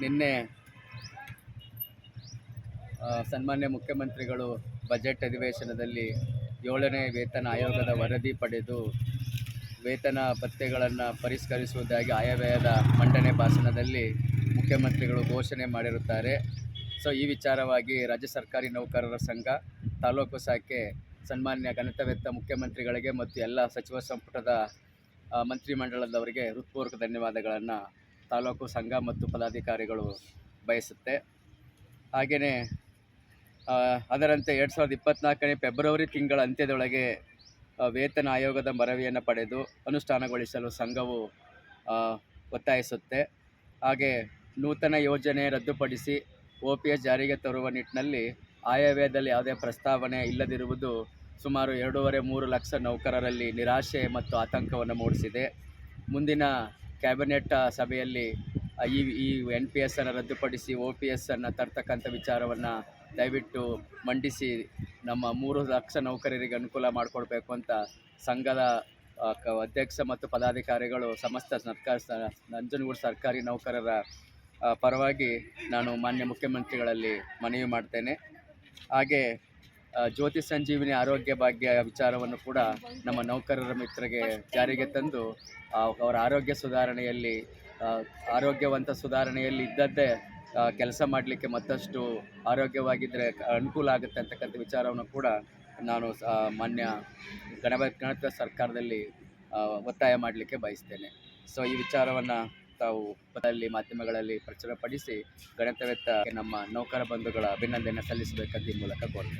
ನಿನ್ನೆ ಸನ್ಮಾನ್ಯ ಮುಖ್ಯಮಂತ್ರಿಗಳು ಬಜೆಟ್ ಅಧಿವೇಶನದಲ್ಲಿ ಏಳನೇ ವೇತನ ಆಯೋಗದ ವರದಿ ಪಡೆದು ವೇತನ ಭತ್ಯೆಗಳನ್ನು ಪರಿಷ್ಕರಿಸುವುದಾಗಿ ಆಯವ್ಯಯದ ಮಂಡನೆ ಭಾಷಣದಲ್ಲಿ ಮುಖ್ಯಮಂತ್ರಿಗಳು ಘೋಷಣೆ ಮಾಡಿರುತ್ತಾರೆ. ಸೊ, ಈ ವಿಚಾರವಾಗಿ ರಾಜ್ಯ ಸರ್ಕಾರಿ ನೌಕರರ ಸಂಘ, ತಾಲೂಕು ಶಾಖೆ ಸನ್ಮಾನ್ಯ ಗಣಿತವೆತ್ತ ಮುಖ್ಯಮಂತ್ರಿಗಳಿಗೆ ಮತ್ತು ಎಲ್ಲ ಸಚಿವ ಸಂಪುಟದ ಮಂತ್ರಿಮಂಡಲದವರಿಗೆ ಹೃತ್ಪೂರ್ವಕ ಧನ್ಯವಾದಗಳನ್ನು ತಾಲೂಕು ಸಂಘ ಮತ್ತು ಪದಾಧಿಕಾರಿಗಳು ಬಯಸುತ್ತೆ. ಹಾಗೆಯೇ ಅದರಂತೆ ಎರಡು ಸಾವಿರದ ಇಪ್ಪತ್ತ್ನಾಲ್ಕನೇ ಫೆಬ್ರವರಿ ತಿಂಗಳ ಅಂತ್ಯದೊಳಗೆ ವೇತನ ಆಯೋಗದ ಮರವಿಯನ್ನು ಪಡೆದು ಅನುಷ್ಠಾನಗೊಳಿಸಲು ಸಂಘವು ಒತ್ತಾಯಿಸುತ್ತೆ. ಹಾಗೆ ನೂತನ ಯೋಜನೆ ರದ್ದುಪಡಿಸಿ ಒ ಪಿ ಎಸ್ ಜಾರಿಗೆ ತರುವ ನಿಟ್ಟಿನಲ್ಲಿ ಆಯವ್ಯಯದಲ್ಲಿ ಯಾವುದೇ ಪ್ರಸ್ತಾವನೆ ಇಲ್ಲದಿರುವುದು ಸುಮಾರು ಎರಡೂವರೆ ಮೂರು ಲಕ್ಷ ನೌಕರರಲ್ಲಿ ನಿರಾಶೆ ಮತ್ತು ಆತಂಕವನ್ನು ಮೂಡಿಸಿದೆ. ಮುಂದಿನ ಕ್ಯಾಬಿನೆಟ್ ಸಭೆಯಲ್ಲಿ ಈ ಈ ಎನ್ ಪಿ ಎಸ್ ಅನ್ನು ರದ್ದುಪಡಿಸಿ ಒ ಪಿ ಎಸ್ ಅನ್ನು ತರ್ತಕ್ಕಂಥ ವಿಚಾರವನ್ನು ದಯವಿಟ್ಟು ಮಂಡಿಸಿ, ನಮ್ಮ ಮೂರು ಲಕ್ಷ ನೌಕರರಿಗೆ ಅನುಕೂಲ ಮಾಡಿಕೊಡ್ಬೇಕು ಅಂತ ಸಂಘದ ಅಧ್ಯಕ್ಷ ಮತ್ತು ಪದಾಧಿಕಾರಿಗಳು, ಸಮಸ್ತ ಸರ್ಕಾರ ನಂಜನಗೂಡು ಸರ್ಕಾರಿ ನೌಕರರ ಪರವಾಗಿ ನಾನು ಮಾನ್ಯ ಮುಖ್ಯಮಂತ್ರಿಗಳಲ್ಲಿ ಮನವಿ ಮಾಡ್ತೇನೆ. ಹಾಗೆ ಜ್ಯೋತಿ ಸಂಜೀವಿನಿ ಆರೋಗ್ಯ ಭಾಗ್ಯ ವಿಚಾರವನ್ನು ಕೂಡ ನಮ್ಮ ನೌಕರರ ಮಿತ್ರಗೆ ಜಾರಿಗೆ ತಂದು ಅವರ ಆರೋಗ್ಯ ಸುಧಾರಣೆಯಲ್ಲಿ ಆರೋಗ್ಯವಂತ ಸುಧಾರಣೆಯಲ್ಲಿ ಇದ್ದದ್ದೇ ಕೆಲಸ ಮಾಡಲಿಕ್ಕೆ ಮತ್ತಷ್ಟು ಆರೋಗ್ಯವಾಗಿದ್ದರೆ ಅನುಕೂಲ ಆಗುತ್ತೆ ಅಂತಕ್ಕಂಥ ವಿಚಾರವನ್ನು ಕೂಡ ನಾನು ಮಾನ್ಯ ಗಣತ ಸರ್ಕಾರದಲ್ಲಿ ಒತ್ತಾಯ ಮಾಡಲಿಕ್ಕೆ ಬಯಸ್ತೇನೆ. ಸೊ, ಈ ವಿಚಾರವನ್ನು ತಾವು ಪದಲ್ಲಿ ಮಾಧ್ಯಮಗಳಲ್ಲಿ ಪ್ರಚುರಪಡಿಸಿ ಗಣತವೆತ್ತ ನಮ್ಮ ನೌಕರ ಬಂಧುಗಳ ಅಭಿನಂದನೆ ಸಲ್ಲಿಸಬೇಕಂತ ಈ ಮೂಲಕ ಕೋರ್ತೇನೆ